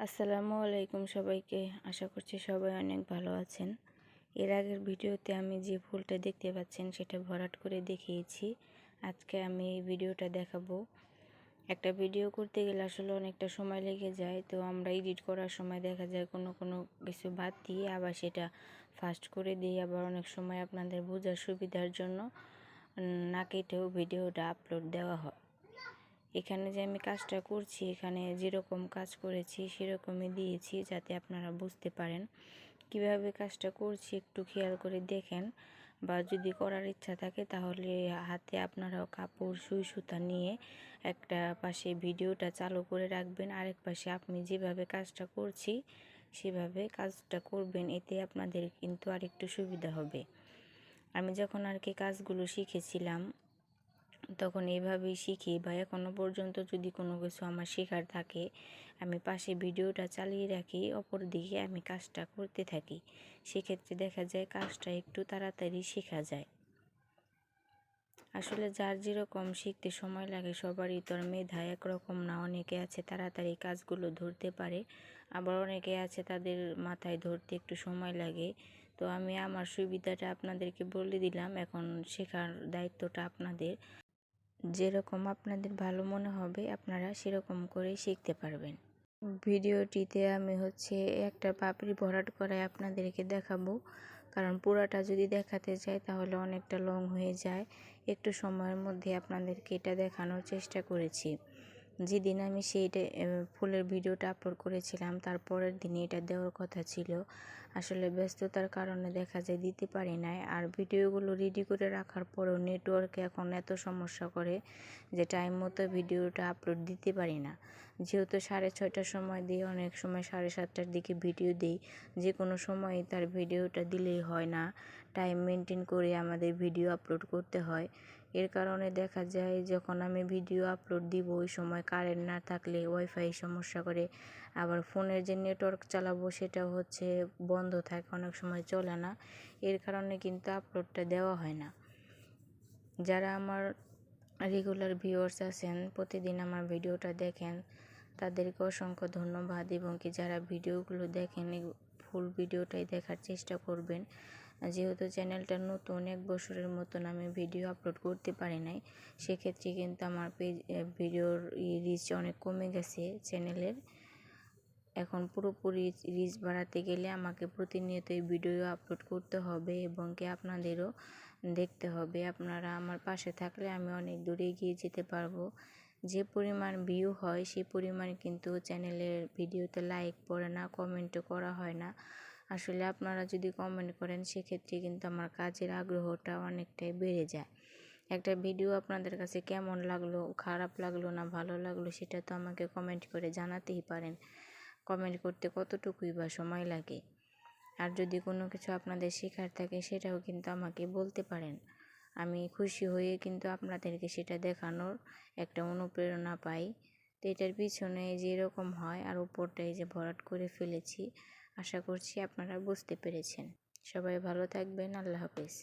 আসসালামু আলাইকুম সবাইকে। আশা করছি সবাই অনেক ভালো আছেন। এর আগের ভিডিওতে আমি যে ফুলটা দেখতে পাচ্ছেন, সেটা ভরাট করে দেখিয়েছি। আজকে আমি এই ভিডিওটা দেখাবো। একটা ভিডিও করতে গেলে আসলে অনেকটা সময় লেগে যায়, তো আমরা এডিট করার সময় দেখা যায় কোনো কোনো কিছু বাদ দিয়ে আবার সেটা ফাস্ট করে দিই। আবার অনেক সময় আপনাদের বোঝার সুবিধার জন্য না কেটেও ভিডিওটা আপলোড দেওয়া হয়। এখানে যে আমি কাজটা করছি, এখানে যেরকম কাজ করেছি, সেরকমই দিয়েছি যাতে আপনারা বুঝতে পারেন। কীভাবে কাজটা করছি একটু খেয়াল করে দেখেন বা যদি করার ইচ্ছা থাকে তাহলে হাতে আপনারাও কাপড়, সুই, সুতা নিয়ে একটা পাশে ভিডিওটা চালু করে রাখবেন। আরেক পাশে আপনি যেভাবে কাজটা করছি, সেভাবে কাজটা করবেন, এতে আপনাদের কিন্তু আরেকটু সুবিধা হবে। আমি যখন আর কি কাজগুলো শিখেছিলাম তখন এইভাবেই শিখি। বা এখনও পর্যন্ত যদি কোনো কিছু আমার শেখার থাকে, আমি পাশে ভিডিওটা চালিয়ে রাখি অপর দিকে আমি কাজটা করতে থাকি। সেক্ষেত্রে দেখা যায় কাজটা একটু তাড়াতাড়ি শেখা যায়। আসলে যার যেরকম শিখতে সময় লাগে, সবারই তো আর মেধা একরকম না। অনেকে আছে তাড়াতাড়ি কাজগুলো ধরতে পারে, আবার অনেকে আছে তাদের মাথায় ধরতে একটু সময় লাগে। তো আমি আমার সুবিধাটা আপনাদেরকে বলে দিলাম, এখন শেখার দায়িত্বটা আপনাদের। যেরকম আপনাদের ভালো মনে হবে, আপনারা সেরকম করেই শিখতে পারবেন। ভিডিওটিতে আমি হচ্ছে একটা পাপড়ি ভরাট করায় আপনাদেরকে দেখাবো। কারণ পুরাটা যদি দেখাতে চাই, তাহলে অনেকটা লং হয়ে যায়। একটু সময়ের মধ্যে আপনাদেরকে এটা দেখানোর চেষ্টা করেছি। যেদিন আমি সেইটা ফুলের ভিডিওটা আপলোড করেছিলাম তারপরের দিনে এটা দেওয়ার কথা ছিল। আসলে ব্যস্ততার কারণে দেখা যায় দিতে পারি নাই। আর ভিডিওগুলো রেডি করে রাখার পরেও নেটওয়ার্কে এখন এত সমস্যা করে যে টাইম মতো ভিডিওটা আপলোড দিতে পারি না। যেহেতু সাড়ে ছয়টার সময় দিই, অনেক সময় সাড়ে সাতটার দিকে ভিডিও দিই, যে কোনো সময় তার ভিডিওটা দিলেই হয় না। টাইম মেনটেন করে আমাদের ভিডিও আপলোড করতে হয়। এর কারণে দেখা যায় যখন আমি ভিডিও আপলোড দিব, ওই সময় কারেন্ট না থাকলে ওয়াইফাই সমস্যা করে। আবার ফোনের যে নেটওয়ার্ক চালাবো, সেটা হচ্ছে বন্ধ থাকে, অনেক সময় চলে না। এর কারণে কিন্তু আপলোডটা দেওয়া হয় না। যারা আমার রেগুলার ভিউয়ার্স আছেন, প্রতিদিন আমার ভিডিওটা দেখেন, তাদেরকে অসংখ্য ধন্যবাদ। এবং কি যারা ভিডিওগুলো দেখেন ফুল ভিডিওটাই দেখার চেষ্টা করবেন। যেহেতু চ্যানেলটা নতুন, এক বছরের মতন আমি ভিডিও আপলোড করতে পারি নাই, সেক্ষেত্রে কিন্তু আমার পেজ ভিডিওর রিচ অনেক কমে গেছে চ্যানেলের। এখন পুরোপুরি রিচ বাড়াতে গেলে আমাকে প্রতিনিয়তই ভিডিও আপলোড করতে হবে এবং কি আপনাদেরও দেখতে হবে। আপনারা আমার পাশে থাকলে আমি অনেক দূরে এগিয়ে যেতে পারব। যে পরিমাণ ভিউ হয় সেই পরিমাণ কিন্তু চ্যানেলের ভিডিওতে লাইক পড়ে না কমেন্টও করা হয় না। আসলে আপনারা যদি কমেন্ট করেন, সেক্ষেত্রে কিন্তু আমার কাজের আগ্রহটা অনেকটাই বেড়ে যায়। একটা ভিডিও আপনাদের কাছে কেমন লাগল, খারাপ লাগল না ভালো লাগল, সেটা তো আমাকে কমেন্ট করে জানাতেই পারেন। কমেন্ট করতে কতটুকুই বা সময় লাগে? আর যদি কোনো কিছু আপনাদের শেখার থাকে, সেটাও কিন্তু আমাকে বলতে পারেন। আমি খুশি হয়ে কিন্তু আপনাদেরকে সেটা দেখানোর একটা অনুপ্রেরণা পাই। তো এটার পিছনে যেরকম হয়, আর উপরটাই যে ভরাট করে ফেলেছি আশা করছি আপনারা বুঝতে পেরেছেন। সবাই ভালো থাকবেন আল্লাহ হাফেজ।